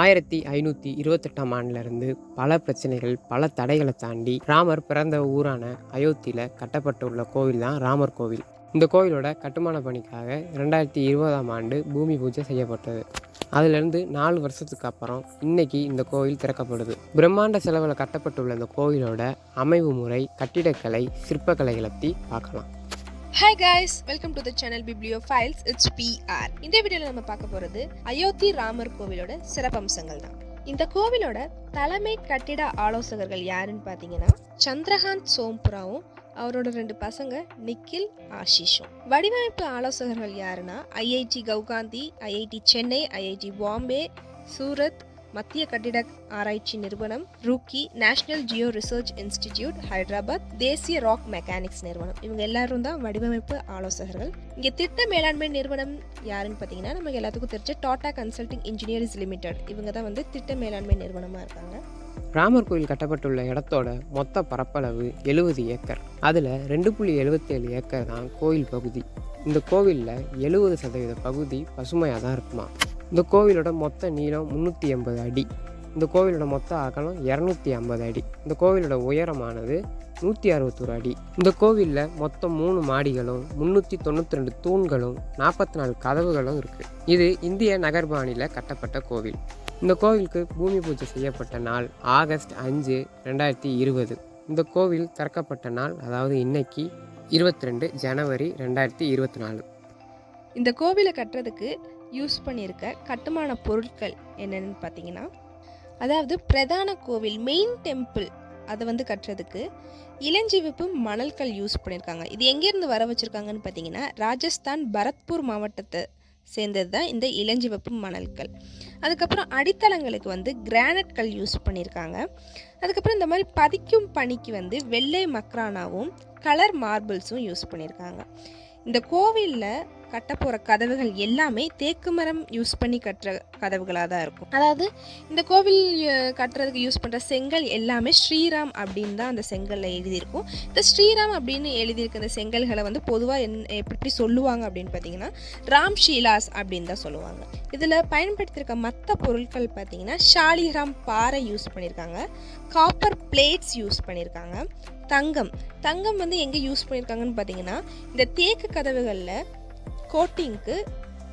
ஆயிரத்தி ஐநூற்றி இருபத்தெட்டாம் ஆண்டிலிருந்து பல பிரச்சனைகள் பல தடைகளை தாண்டி ராமர் பிறந்த ஊரான அயோத்தியில் கட்டப்பட்டுள்ள கோவில் தான் ராமர் கோவில். இந்த கோவிலோட கட்டுமான பணிக்காக ரெண்டாயிரத்தி இருபதாம் ஆண்டு பூமி பூஜை செய்யப்பட்டது. அதுலேருந்து நாலு வருஷத்துக்கு அப்புறம் இன்னைக்கு இந்த கோவில் திறக்கப்படுது. பிரம்மாண்ட செலவில் கட்டப்பட்டுள்ள இந்த கோவிலோட அமைவு முறை கட்டிடக்கலை சிற்பக்கலைகளை பற்றி பார்க்கலாம். Hi guys welcome to the channel biblio files it's PR இந்த வீடியோவில் நம்ம பார்க்க போகிறது அயோத்தி ராமர் கோவிலோட சிறப்பம்சங்கள் தான் இந்த கோவிலோட தலைமை கட்டிட ஆலோசகர்கள் யாருன்னு பார்த்தீங்கன்னா சந்திரகாந்த் சோம்புராவும் அவரோட ரெண்டு பசங்க நிக்கில் ஆஷிஷும். வடிவமைப்பு ஆலோசகர்கள் யாருன்னா IIT Guwahati IIT Chennai IIT Bombay Surat மத்திய கட்டிட ஆராய்ச்சி நிறுவனம் Roorkee national geo research institute Hyderabad தேசிய ராக் மெக்கானிக்ஸ் நிறுவனம். இவங்க எல்லாரும் தான் வடிவமைப்பு ஆலோசகர்கள். இங்கே திட்ட மேலாண்மை நிறுவனம் யாருன்னு பார்த்தீங்கன்னா நமக்கு எல்லாத்துக்கும் தெரிஞ்ச டாடா கன்சல்டிங் இன்ஜினியர்ஸ் லிமிடெட். இவங்க தான் வந்து திட்ட மேலாண்மை நிறுவனமாக இருக்காங்க. ராமர் கோயில் கட்டப்பட்டுள்ள இடத்தோட மொத்த பரப்பளவு எழுபது ஏக்கர். அதில் ரெண்டு புள்ளி எழுபத்தேழு ஏக்கர் தான் கோயில் பகுதி. இந்த கோவிலில் எழுபது சதவீத பகுதி பசுமையாக தான் இருக்குமா? இந்த கோவிலோட மொத்த நீளம் முந்நூற்றி எண்பது அடி. இந்த கோவிலோட மொத்த அகலம் இரநூத்தி ஐம்பது அடி. இந்த கோவிலோட உயரமானது நூற்றி அறுபத்தொரு அடி. இந்த கோவிலில் மொத்தம் மூணு மாடிகளும் முந்நூற்றி தொண்ணூற்றி ரெண்டு தூண்களும் நாற்பத்தி நாலு கதவுகளும் இருக்குது இது இந்திய நகர்பாணியில் கட்டப்பட்ட கோவில். இந்த கோவிலுக்கு பூமி பூஜை செய்யப்பட்ட நாள் ஆகஸ்ட் அஞ்சு ரெண்டாயிரத்தி இருபது. இந்த கோவில் திறக்கப்பட்ட நாள் அதாவது இன்னைக்கு இருபத்தி ரெண்டு ஜனவரி ரெண்டாயிரத்தி இருபத்தி நாலு. இந்த கோவிலை கட்டுறதுக்கு யூஸ் பண்ணியிருக்க கட்டுமான பொருட்கள் என்னென்னு பார்த்தீங்கன்னா அதாவது பிரதான கோவில் மெயின் டெம்பிள் அதை வந்து கட்டுறதுக்கு இளஞ்சிவப்பு மணல்கள் யூஸ் பண்ணியிருக்காங்க. இது எங்கேருந்து வர வச்சுருக்காங்கன்னு பார்த்தீங்கன்னா ராஜஸ்தான் பரத்பூர் மாவட்டத்தை சேர்ந்தது தான் இந்த இளஞ்சிவப்பு மணல்கள். அதுக்கப்புறம் அடித்தளங்களுக்கு வந்து கிரானைட் கல் யூஸ் பண்ணியிருக்காங்க. அதுக்கப்புறம் இந்த மாதிரி பதிக்கும் பணிக்கு வந்து வெள்ளை மக்ரானாவும் கலர் மார்பிள்ஸும் யூஸ் பண்ணியிருக்காங்க. இந்த கோவிலில் கட்ட போகிற கதவுகள் எல்லாமே தேக்கு மரம் யூஸ் பண்ணி கட்டுற கதவுகளாக தான் இருக்கும். அதாவது இந்த கோவில் கட்டுறதுக்கு யூஸ் பண்ணுற செங்கல் எல்லாமே ஸ்ரீராம் அப்படின்னு தான் அந்த செங்கலில் எழுதியிருக்கும். இந்த ஸ்ரீராம் அப்படின்னு எழுதியிருக்க இந்த செங்கல்களை வந்து பொதுவாக என் எப்படி எப்படி சொல்லுவாங்க அப்படின்னு பார்த்தீங்கன்னா ராம் ஷீலாஸ் அப்படின்னு தான் சொல்லுவாங்க. இதில் பயன்படுத்தியிருக்க மற்ற பொருட்கள் பார்த்தீங்கன்னா ஷாலிகிராம் பாறை யூஸ் பண்ணியிருக்காங்க காப்பர் பிளேட்ஸ் யூஸ் பண்ணியிருக்காங்க தங்கம். தங்கம் வந்து எங்கே யூஸ் பண்ணியிருக்காங்கன்னு பார்த்தீங்கன்னா இந்த தேக்கு கதவுகளில் கோட்டிங்க்கு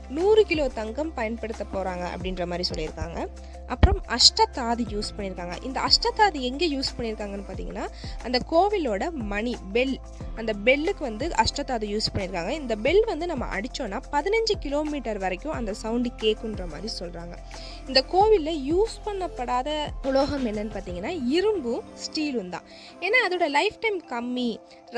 நூறு கிலோ தங்கம் பயன்படுத்த போகிறாங்க அப்படின்ற மாதிரி சொல்லியிருக்காங்க. அப்புறம் அஷ்டதாதி யூஸ் பண்ணியிருக்காங்க. இந்த அஷ்டதாதி எங்கே யூஸ் பண்ணியிருக்காங்கன்னு பார்த்தீங்கன்னா அந்த கோவிலோட மணி பெல் அந்த பெல்லுக்கு வந்து அஷ்டதாதி யூஸ் பண்ணியிருக்காங்க. இந்த பெல் வந்து நம்ம அடித்தோன்னா பதினஞ்சு கிலோமீட்டர் வரைக்கும் அந்த சவுண்டு கேட்குன்ற மாதிரி சொல்கிறாங்க இந்த கோவிலில் யூஸ் பண்ணப்படாத உலோகம் என்னன்னு பார்த்தீங்கன்னா இரும்பும் ஸ்டீலும் தான். ஏன்னா அதோட லைஃப் டைம் கம்மி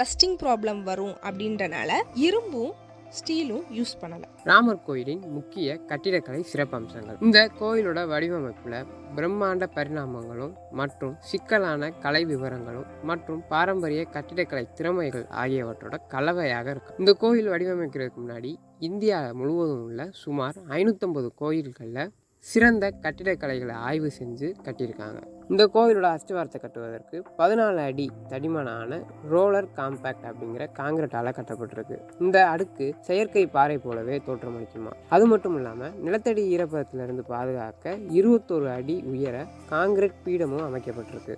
ரஸ்டிங் ப்ராப்ளம் வரும் அப்படின்றனால இரும்பும் ஸ்டீலும் யூஸ் பண்ணலை. ராமர் கோயிலின் முக்கிய கட்டிடக்கலை சிறப்பம்சங்கள். இந்த கோயிலோட வடிவமைப்பில் பிரம்மாண்ட பரிணாமங்களும் மற்றும் சிக்கலான கலை விவரங்களும் மற்றும் பாரம்பரிய கட்டிடக்கலை திறமைகள் ஆகியவற்றோட கலவையாக இருக்கும். இந்த கோயில் வடிவமைக்கிறதுக்கு முன்னாடி இந்தியா முழுவதும் உள்ள சுமார் ஐநூற்றம்பது கோயில்களில் சிறந்த கட்டிடக்கலைகளை ஆய்வு செஞ்சு கட்டியிருக்காங்க. இந்த கோவிலோட அஸ்திவாரத்தை கட்டுவதற்கு பதினாலு அடி தடிமனான ரோலர் காம்பேக்ட் அப்படிங்கிற காங்கிரட்டால கட்டப்பட்டிருக்கு. இந்த அடுக்கு செயற்கை பாறை போலவே தோற்றமளிக்குமா? அது மட்டும் இல்லாமல் நிலத்தடி ஈரப்பதத்திலிருந்து பாதுகாக்க இருபத்தொரு அடி உயர காங்கிரீட் பீடமும் அமைக்கப்பட்டிருக்கு.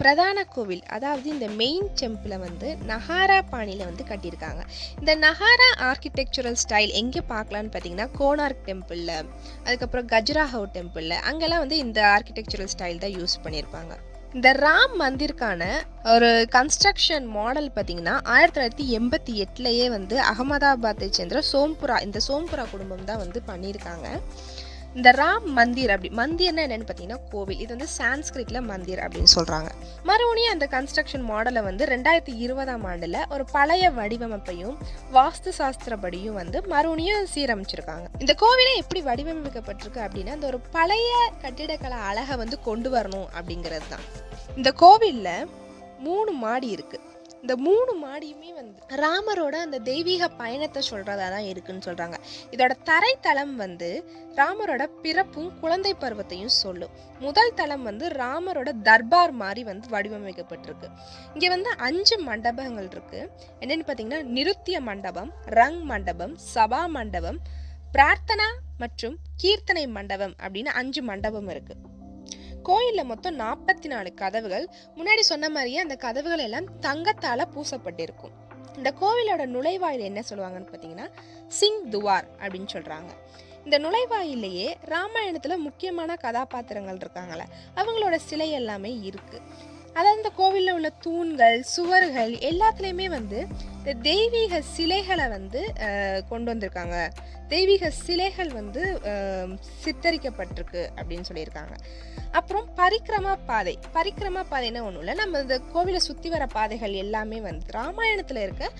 பிரதான கோவில் அதாவது இந்த மெயின் டெம்பிளை வந்து நகாரா பாணியில் வந்து கட்டியிருக்காங்க. இந்த நகாரா ஆர்கிடெக்சரல் ஸ்டைல் எங்கே பார்க்கலான்னு பார்த்தீங்கன்னா கோனார்க் டெம்பிளில் அதுக்கப்புறம் கஜ்ராஹவ் டெம்பிளில் அங்கெல்லாம் வந்து இந்த ஆர்கிடெக்சரல் ஸ்டைல் தான் யூஸ் பண்ணியிருப்பாங்க. இந்த ராம் மந்திருக்கான ஒரு கன்ஸ்ட்ரக்ஷன் மாடல் பார்த்தீங்கன்னா ஆயிரத்தி தொள்ளாயிரத்தி எண்பத்தி எட்டுலேயே வந்து அகமதாபாத்தை சேர்ந்த சோம்புரா இந்த சோம்புரா குடும்பம் தான் வந்து பண்ணியிருக்காங்க. இந்த ராம் மந்திர் அப்படி மந்திர்னா என்னென்னு பார்த்தீங்கன்னா கோவில். இது வந்து சான்ஸ்கிரிட்ல மந்திர் அப்படின்னு சொல்கிறாங்க மறுபடியும் அந்த கன்ஸ்ட்ரக்ஷன் மாடலை வந்து ரெண்டாயிரத்தி இருபதாம் ஆண்டில் ஒரு பழைய வடிவமைப்பையும் வாஸ்து சாஸ்திரப்படியும் வந்து மறுபடியும் சீரமைச்சிருக்காங்க. இந்த கோவிலே எப்படி வடிவமைக்கப்பட்டிருக்கு அப்படின்னா அந்த ஒரு பழைய கட்டிடக்கலை அழகை வந்து கொண்டு வரணும் அப்படிங்கிறது தான் இந்த கோவிலில் மூணு மாடி இருக்குது இந்த மூணு மாடியுமே வந்து ராமரோட அந்த தெய்வீக பயணத்தை சொல்றதா தான் இருக்குன்னு சொல்றாங்க. இதோட தரைத்தளம் வந்து ராமரோட பிறப்பும் குழந்தை பருவத்தையும் சொல்லும். முதல் தளம் வந்து ராமரோட தர்பார் மாதிரி வந்து வடிவமைக்கப்பட்டிருக்கு. இங்கே வந்து அஞ்சு மண்டபங்கள் இருக்கு. என்னன்னு பார்த்தீங்கன்னா நிருத்திய மண்டபம் ரங் மண்டபம் சபா மண்டபம் பிரார்த்தனா மற்றும் கீர்த்தனை மண்டபம் அப்படின்னு அஞ்சு மண்டபம் இருக்குது கோயிலில் மொத்தம் நாற்பத்தி நாலு கதவுகள். முன்னாடி சொன்ன மாதிரியே அந்த கதவுகள் எல்லாம் தங்கத்தால் பூசப்பட்டிருக்கும். இந்த கோவிலோட நுழைவாயில் என்ன சொல்லுவாங்கன்னு பார்த்தீங்கன்னா சிங் துவார் அப்படின்னு சொல்கிறாங்க இந்த நுழைவாயிலேயே ராமாயணத்தில் முக்கியமான கதாபாத்திரங்கள் இருக்காங்களே அவங்களோட சிலை எல்லாமே இருக்குது அதாவது இந்த கோவிலில் உள்ள தூண்கள் சுவர்கள் எல்லாத்துலேயுமே வந்து இந்த தெய்வீக சிலைகளை வந்து கொண்டு வந்திருக்காங்க. தெய்வீக சிலைகள் வந்து சித்தரிக்கப்பட்டிருக்கு அப்படின்னு சொல்லியிருக்காங்க. அப்புறம் பரிக்கிரம பாதை. பரிக்கிரம பாதைன்னா ஒன்றும் இல்லை. நம்ம இந்த கோவிலை சுற்றி வர பாதைகள் எல்லாமே வந்து ராமாயணத்தில் இருக்க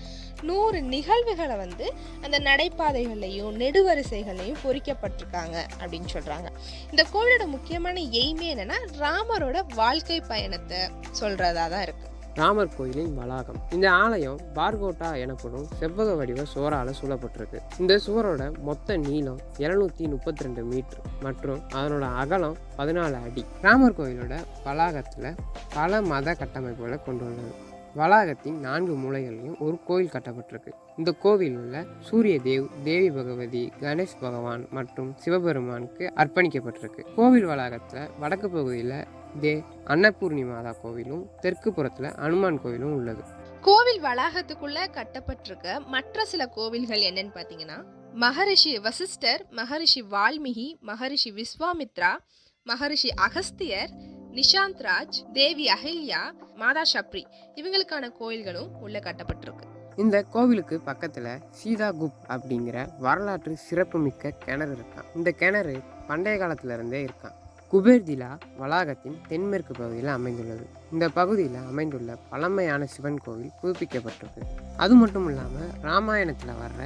நூறு நிகழ்வுகளை வந்து அந்த நடைபாதைகள்லையும் நெடுவரிசைகள்லையும் பொறிக்கப்பட்டிருக்காங்க அப்படின்னு சொல்கிறாங்க இந்த கோவிலோட முக்கியமான எய்மே என்னென்னா ராமரோட வாழ்க்கை பயணத்தை சொல்கிறதா தான் இருக்குது ராமர் கோயிலின் வளாகம். இந்த ஆலயம் பார்கோட்டா எனப்படும் செவ்வக வடிவ சுவரால் சூழப்பட்டிருக்கு. இந்த சுவரோட மொத்த நீளம் 732 முப்பத்தி ரெண்டு மீட்டர் மற்றும் அதனோட அகலம் பதினாலு அடி. ராமர் கோயிலோட வளாகத்தில் பல மத கட்டமைப்புகளை கொண்டுள்ளது. வளாகத்தின் நான்கு மூலைகளையும் ஒரு கோயில் கட்டப்பட்டிருக்கு. இந்த கோவிலில் சூரிய தேவ் தேவி பகவதி கணேஷ் பகவான் மற்றும் சிவபெருமானுக்கு அர்ப்பணிக்கப்பட்டிருக்கு. கோவில் வளாகத்தில் வடக்கு பகுதியில் தே அன்னபூர்ணி மாதா கோவிலும் தெற்கு புறத்தில் அனுமான் கோவிலும் உள்ளது. கோவில் வளாகத்துக்குள்ள கட்டப்பட்டிருக்க மற்ற சில கோவில்கள் என்னன்னு பார்த்தீங்கன்னா மகரிஷி வசிஷ்டர் மகரிஷி வால்மீகி மகரிஷி விஸ்வாமித்ரா மகரிஷி அகஸ்தியர் நிஷாந்த் ராஜ் தேவி அஹில்யா மாதா ஷப்ரி இவங்களுக்கான கோயில்களும் உள்ள கட்டப்பட்டிருக்கு. இந்த கோவிலுக்கு பக்கத்தில் சீதா குப் அப்படிங்கிற வரலாற்று சிறப்புமிக்க கிணறு இருக்கான். இந்த கிணறு பண்டைய காலத்துல இருந்தே இருக்கான். குபேர்திலா வளாகத்தின் தென்மேற்கு பகுதியில் அமைந்துள்ளது. இந்த பகுதியில் அமைந்துள்ள பழமையான சிவன் கோவில் புதுப்பிக்கப்பட்டிருக்கு அது மட்டும் இல்லாமல் ராமாயணத்தில் வர்ற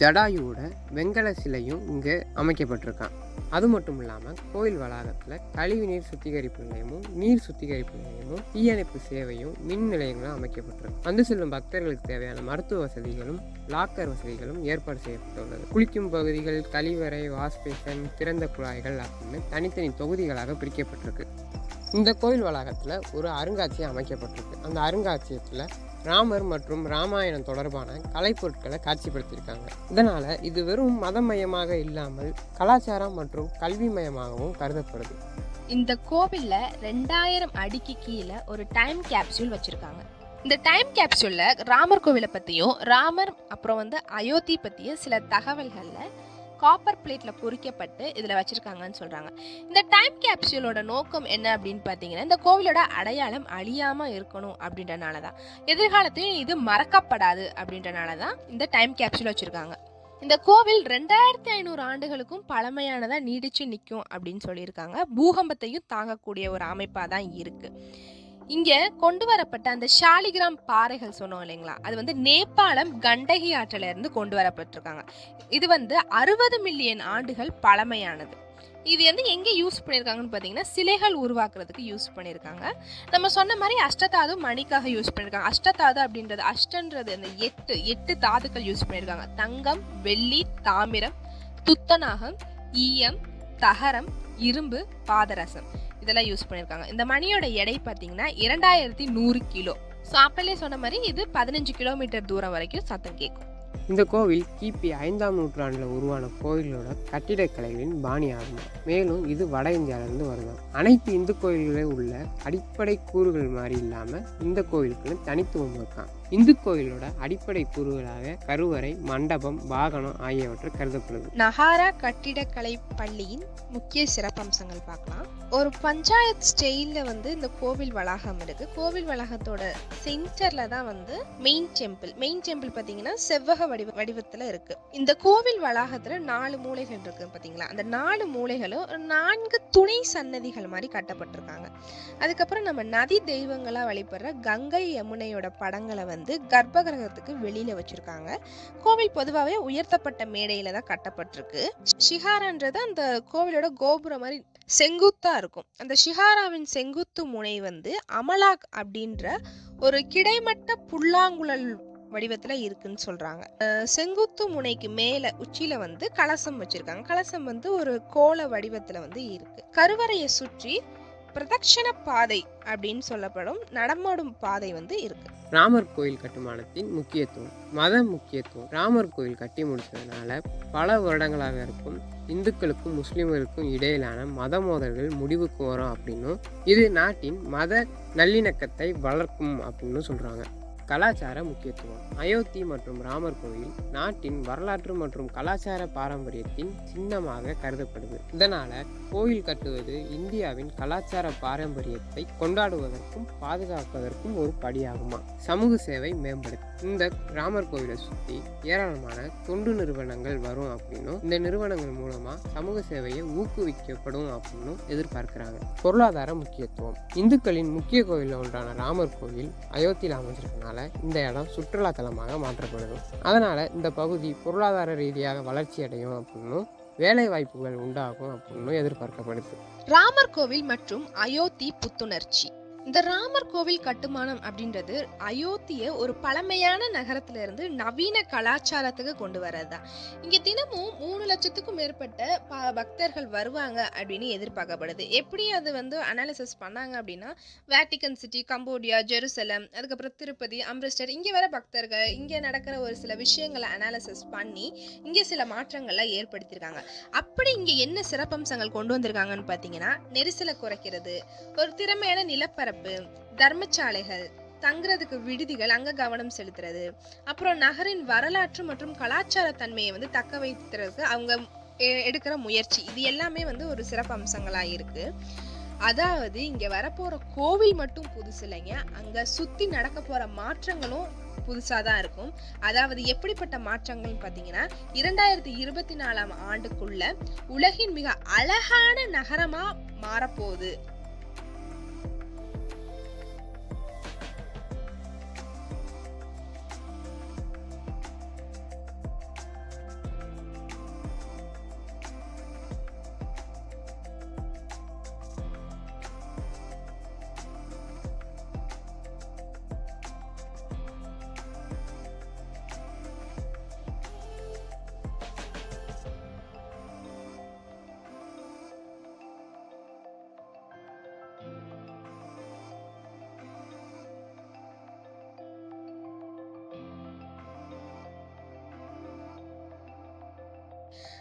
ஜடாயுவோட வெங்கல சிலையும் இங்கே அமைக்கப்பட்டிருக்கான். அது மட்டும் இல்லாமல் கோயில் வளாகத்தில் கழிவு நீர் சுத்திகரிப்பு நிலையமும் நீர் சுத்திகரிப்பு நிலையமும் தீயணைப்பு சேவையும் மின் நிலையங்களும் அமைக்கப்பட்டிருக்கு வந்து செல்லும் பக்தர்களுக்கு தேவையான மருத்துவ வசதிகளும் லாக்கர் வசதிகளும் ஏற்பாடு செய்யப்பட்டுள்ளது. குளிக்கும் பகுதிகள் கழிவறை வாஷ்பேஷன் திறந்த குழாய்கள் அப்படின்னு தனித்தனி தொகுதிகளாக பிரிக்கப்பட்டிருக்கு. இந்த கோயில் வளாகத்தில் ஒரு அருங்காட்சியகம் அமைக்கப்பட்டிருக்கு. அந்த அருங்காட்சியகத்தில் ராமர் மற்றும் ராமாயணம் தொடர்பான கலைப்பொருட்களை காட்சிப்படுத்தியிருக்காங்க. இதனால் இது வெறும் மதமயமாக இல்லாமல் கலாச்சாரம் மற்றும் கல்விமயமாகவும் கருதப்படுது. இந்த கோவிலில் ரெண்டாயிரம் அடிக்கு கீழே ஒரு டைம் கேப்சூல் வச்சுருக்காங்க. இந்த டைம் கேப்சூலில் ராமர் கோவிலை பற்றியும் ராமர் அப்புறம் வந்து அயோத்தி பற்றிய சில தகவல்களில் காப்பர் பிளேட்டில் பொறிக்கப்பட்டு இதில் வச்சுருக்காங்கன்னு சொல்கிறாங்க இந்த டைம் கேப்சியூலோட நோக்கம் என்ன அப்படின்னு பார்த்தீங்கன்னா இந்த கோவிலோட அடையாளம் அழியாமல் இருக்கணும் அப்படின்றனால தான் எதிர்காலத்தையும் இது மறக்கப்படாது அப்படின்றனால தான் இந்த டைம் கேப்சியூல் வச்சுருக்காங்க. இந்த கோவில் ரெண்டாயிரத்தி ஐநூறு ஆண்டுகளுக்கும் பழமையானதாக நீடிச்சு நிற்கும் அப்படின்னு சொல்லியிருக்காங்க. பூகம்பத்தையும் தாங்கக்கூடிய ஒரு அமைப்பாக தான் இருக்குது இங்கே கொண்டு வரப்பட்ட அந்த ஷாலிகிராம் பாறைகள் சொன்னோம் இல்லைங்களா? அது வந்து நேபாளம் கண்டகி ஆற்றில இருந்து கொண்டு வரப்பட்டிருக்காங்க. இது வந்து அறுபது மில்லியன் ஆண்டுகள் பழமையானது. இது வந்து எங்கே யூஸ் பண்ணியிருக்காங்கன்னு பார்த்தீங்கன்னா சிலைகள் உருவாக்குறதுக்கு யூஸ் பண்ணியிருக்காங்க. நம்ம சொன்ன மாதிரி அஷ்டதாது மணிக்காக யூஸ் பண்ணியிருக்காங்க. அஷ்டதாது அப்படின்றது அஷ்டன்றது அந்த எட்டு எட்டு தாதுக்கள் யூஸ் பண்ணியிருக்காங்க. தங்கம் வெள்ளி தாமிரம் துத்தநாகம் ஈயம் தகரம் இரும்பு பாதரசம். இதெல்லாம் யூஸ் பண்ணியிருக்காங்க இந்த மணியோட எடை பார்த்தீங்கன்னா இரண்டாயிரத்தி நூறு கிலோ. ஸோ அப்பலே சொன்ன மாதிரி இது பதினஞ்சு கிலோமீட்டர் தூரம் வரைக்கும் சத்தம் கேட்கும். இந்த கோவில் கிபி ஐந்தாம் நூற்றாண்டில் உருவான கோயிலோட கட்டிடக்கலைகளின் பாணியாகும். மேலும் இது வட இந்தியாவிலிருந்து வருதான் அனைத்து இந்து கோயில்களில் உள்ள அடிப்படை கூறுகள் மாதிரி இல்லாமல் இந்த கோவிலுக்குன்னு தனித்துவம் இருக்கான் இந்து கோயிலோட அடிப்படை கூறுகளாக கருவறை மண்டபம் வாகனம் ஆகியவற்றை கருதப்படுது. நகாரா கட்டிடக்கலை பள்ளியின் முக்கிய சிறப்பம்சங்கள் பார்க்கலாம். ஒரு பஞ்சாயத் ஸ்டைலில் வந்து இந்த கோவில் வளாகம் இருக்கு. கோவில் வளாகத்தோட சென்டர்ல தான் வந்து மெயின் டெம்பிள் மெயின் டெம்பிள் பார்த்தீங்கன்னா செவ்வக வடிவ வடிவத்தில் இருக்கு. இந்த கோவில் வளாகத்தில் நாலு மூலைகள் இருக்கு பார்த்தீங்களா? அந்த நாலு மூலைகளும் ஒரு நான்கு துணை சன்னதிகள் மாதிரி கட்டப்பட்டிருக்காங்க. அதுக்கப்புறம் நம்ம நதி தெய்வங்களா வழிபடுற கங்கை யமுனையோட படங்களை வந்து வந்து கர்ப்பகிரகத்துக்கு வெளியில வச்சிருக்காங்க. கோவில் பொதுவாகவே உயர்த்தப்பட்ட மேடையில தான் கட்டப்பட்டிருக்கு. ஷிகாரான்றது அந்த கோவிலோட கோபுரம் மாதிரி செங்குத்தா இருக்கும். அந்த ஷிகாராவின் செங்குத்து முனை வந்து அமலாக் அப்படின்ற ஒரு கிடைமட்ட புல்லாங்குழல் வடிவத்துல இருக்குன்னு சொல்றாங்க. செங்குத்து முனைக்கு மேல உச்சியில வந்து கலசம் வச்சிருக்காங்க. கலசம் வந்து ஒரு கோல வடிவத்துல வந்து இருக்கு. கருவறையை சுற்றி பிரதட்சண பாதை அப்படின்னு சொல்லப்படும் நடமாடும் பாதை வந்து இருக்கு. ராமர் கோயில் கட்டுமானத்தின் முக்கியத்துவம் மத முக்கியத்துவம். ராமர் கோயில் கட்டி முடிச்சதுனால பல வருடங்களாக இருக்கும் இந்துக்களுக்கும் முஸ்லிம்களுக்கும் இடையிலான மத மோதல்கள் முடிவுக்கு வரும் அப்படின்னும் இது நாட்டின் மத நல்லிணக்கத்தை வளர்க்கும் அப்படின்னு சொல்றாங்க. கலாச்சார முக்கியத்துவம். அயோத்தி மற்றும் ராமர் கோயில் நாட்டின் வரலாற்று மற்றும் கலாச்சார பாரம்பரியத்தின் சின்னமாக கருதப்படுது. இதனால கோயில் கட்டுவது இந்தியாவின் கலாச்சார பாரம்பரியத்தை கொண்டாடுவதற்கும் பாதுகாப்பதற்கும் ஒரு படியாகுமா? சமூக சேவை மேம்படுது இந்த ராமர் கோயிலை சுற்றி ஏராளமான தொண்டு நிறுவனங்கள் வரும் அப்படின்னும் இந்த நிறுவனங்கள் மூலமா சமூக சேவையை ஊக்குவிக்கப்படும் அப்படின்னும் எதிர்பார்க்கிறாங்க. பொருளாதார முக்கியத்துவம். இந்துக்களின் முக்கிய கோயில் ஒன்றான ராமர் கோயில் அயோத்தியில் அமைஞ்சிருக்கனால இந்த இடம் சுற்றுலாத்தலமாக மாற்றப்படுது. இந்த பகுதி பொருளாதார ரீதியாக வளர்ச்சி அடையும் அப்படின்னும் வேலை வாய்ப்புகள் உண்டாகும் அப்படின்னு எதிர்பார்க்கப்படுது. ராமர் கோவில் மற்றும் அயோத்தி புத்துணர்ச்சி. இந்த ராமர் கோவில் கட்டுமானம் அப்படின்றது அயோத்தியை ஒரு பழமையான நகரத்துல இருந்து நவீன கலாச்சாரத்துக்கு கொண்டு வர்றதுதான். இங்க தினமும் மூணு லட்சத்துக்கும் மேற்பட்ட ப- பக்தர்கள் வருவாங்க அப்படின்னு எதிர்பார்க்கப்படுது. எப்படி அது வந்து அனாலிசிஸ் பண்ணாங்க அப்படின்னா வேட்டிகன் சிட்டி கம்போடியா ஜெருசலம் அதுக்கப்புறம் திருப்பதி அம்ரிஸ்டர் இங்கே வர பக்தர்கள் இங்கே நடக்கிற ஒரு சில விஷயங்களை அனாலிசிஸ் பண்ணி இங்கே சில மாற்றங்கள்லாம் ஏற்படுத்தியிருக்காங்க. அப்படி இங்கே என்ன சிறப்பம்சங்கள் கொண்டு வந்திருக்காங்கன்னு பார்த்தீங்கன்னா நெரிசலை குறைக்கிறது ஒரு திறமையான நிலப்பரப்பு தர்மசாலைகள் தங்குறதுக்கு விடுதிகள் அங்க கவனம் செலுத்துறது. அப்புறம் நகரின் வரலாற்று மற்றும் கலாச்சார தன்மையை வந்து தக்க வைத்துறதுக்கு அவங்க எ- எடுக்கிற முயற்சி. இது எல்லாமே வந்து ஒரு சிறப்பு அம்சங்களாக இருக்கு. அதாவது இங்க வரப்போற கோவில் மட்டும் புதுசு இல்லைங்க. அங்க சுத்தி நடக்க போற மாற்றங்களும் புதுசாக தான் இருக்கும். அதாவது எப்படிப்பட்ட மாற்றங்கள்னு பார்த்தீங்கன்னா இரண்டாயிரத்தி இருபத்தி நாலாம் ஆண்டுக்குள்ள உலகின் மிக அழகான நகரமாக மாறப்போகுது.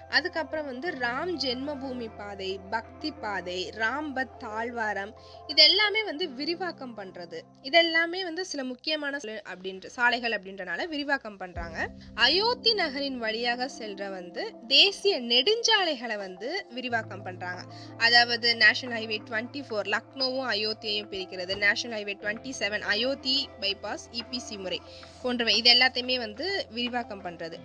அதுக்கப்புறம் வந்து ராம் ஜென்மபூமி பாதை பக்தி பாதை ராம்பத் தாழ்வாரம் இது எல்லாமே வந்து விரிவாக்கம் பண்றது. இதெல்லாமே வந்து சில முக்கியமான சில- அப்படின்ற சாலைகள் அப்படின்றனால விரிவாக்கம் பண்றாங்க. அயோத்தி நகரின் வழியாக செல்ற வந்து தேசிய நெடுஞ்சாலைகளை வந்து விரிவாக்கம் பண்றாங்க. அதாவது நேஷனல் ஹைவே டுவெண்ட்டி ஃபோர் லக்னோவும் அயோத்தியையும் பிரிக்கிறது. National highway twenty seven Ayodhya bypass EPC முறை போன்றவை. இது எல்லாத்தையுமே வந்து விரிவாக்கம் பண்றது.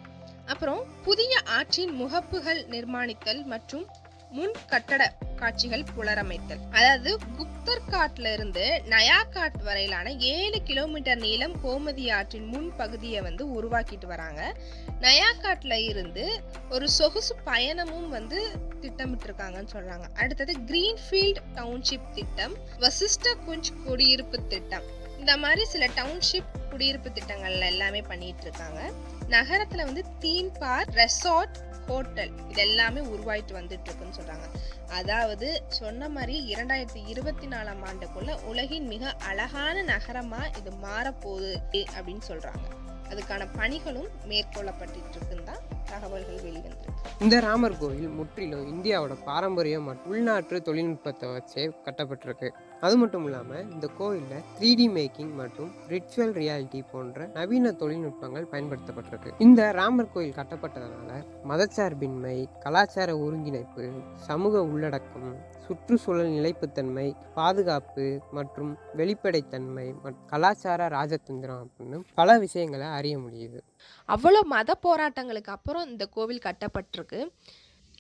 அப்புறம் புதிய ஆற்றின் முகப்புகள் நிர்மாணித்தல் மற்றும் முன் கட்டட காட்சிகள் புலரமைத்தல் அதாவது குப்தர் காட்ல இருந்து நயாகாட் வரையிலான ஏழு கிலோமீட்டர் நீளம் கோமதி ஆற்றின் முன் பகுதியை வந்து உருவாக்கிட்டு வராங்க. நயாகாட்ல இருந்து ஒரு சொகுசு பயணமும் வந்து திட்டமிட்டிருக்காங்கன்னு சொல்றாங்க. அடுத்தது கிரீன்ஃபீல்ட் டவுன்ஷிப் திட்டம் வசிஷ்ட குஞ்ச் குடியிருப்பு திட்டம். இந்த மாதிரி சில டவுன்ஷிப் குடியிருப்பு திட்டங்கள்ல எல்லாமே பண்ணிட்டு இருக்காங்க. நகரத்துல வந்து தீம் பார்க் ரெசார்ட் ஹோட்டல் இது எல்லாமே உருவாயிட்டு வந்துட்டு இருக்குன்னு சொல்றாங்க. அதாவது சொன்ன மாதிரி இரண்டாயிரத்தி இருபத்தி நாலாம் ஆண்டுக்குள்ள உலகின் மிக அழகான நகரமா இது மாறப்போகுது அப்படின்னு சொல்றாங்க. அதுக்கான பணிகளும் மேற்கொள்ளப்பட்டு இருக்குன்னு தான் தகவல்கள் வெளிவந்திருக்கு இந்த ராமர் கோயில் முற்றிலும் இந்தியாவோட பாரம்பரியம் மற்றும் உள்நாட்டு தொழில்நுட்பத்தை வச்சே கட்டப்பட்டிருக்கு. அது மட்டும் இல்லாமல் இந்த கோயிலில் த்ரீ டி மேக்கிங் மற்றும் ரிச்சுவல் ரியாலிட்டி போன்ற நவீன தொழில்நுட்பங்கள் பயன்படுத்தப்பட்டிருக்கு. இந்த ராமர் கோயில் கட்டப்பட்டதனால மதச்சார்பின்மை கலாச்சார ஒருங்கிணைப்பு சமூக உள்ளடக்கம் சுற்றுச்சூழல் நிலைப்புத்தன்மை பாதுகாப்பு மற்றும் வெளிப்படைத்தன்மை மற்றும் கலாச்சார ராஜதந்திரம் அப்படின்னு பல விஷயங்களை அறிய முடியுது. அவ்வளோ மத போராட்டங்களுக்கு அப்புறம் இந்த கோவில் கட்டப்பட்டிருக்கு.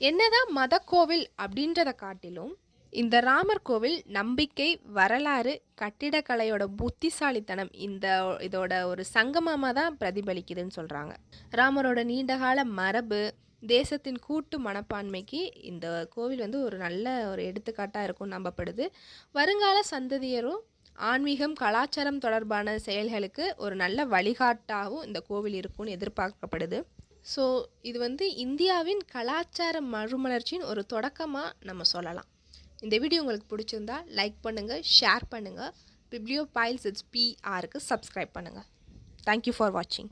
என்னதான் மத கோவில் அப்படின்றத காட்டிலும் இந்த ராமர் கோவில் நம்பிக்கை வரலாறு கட்டிடக்கலையோட புத்திசாலித்தனம் இந்த இதோட ஒரு சங்கமமாக தான் பிரதிபலிக்குதுன்னு சொல்கிறாங்க ராமரோட நீண்டகால மரபு தேசத்தின் கூட்டு மனப்பான்மைக்கு இந்த கோவில் வந்து ஒரு நல்ல ஒரு எடுத்துக்காட்டாக இருக்கும் நம்பப்படுது. வருங்கால சந்ததியரும் ஆன்மீகம் கலாச்சாரம் தொடர்பான செயல்களுக்கு ஒரு நல்ல வழிகாட்டாகவும் இந்த கோவில் இருக்கும்னு எதிர்பார்க்கப்படுது. ஸோ இது வந்து இந்தியாவின் கலாச்சார மறுமலர்ச்சியின் ஒரு தொடக்கமாக நம்ம சொல்லலாம். இந்த வீடியோ உங்களுக்கு பிடிச்சிருந்தா லைக் பண்ணுங்கள் ஷேர் பண்ணுங்கள் பிப்ளியோ பைல்ஸ் இட்ஸ் பிஆருக்கு சப்ஸ்கிரைப் பண்ணுங்கள் தேங்க்யூ ஃபார் வாட்சிங்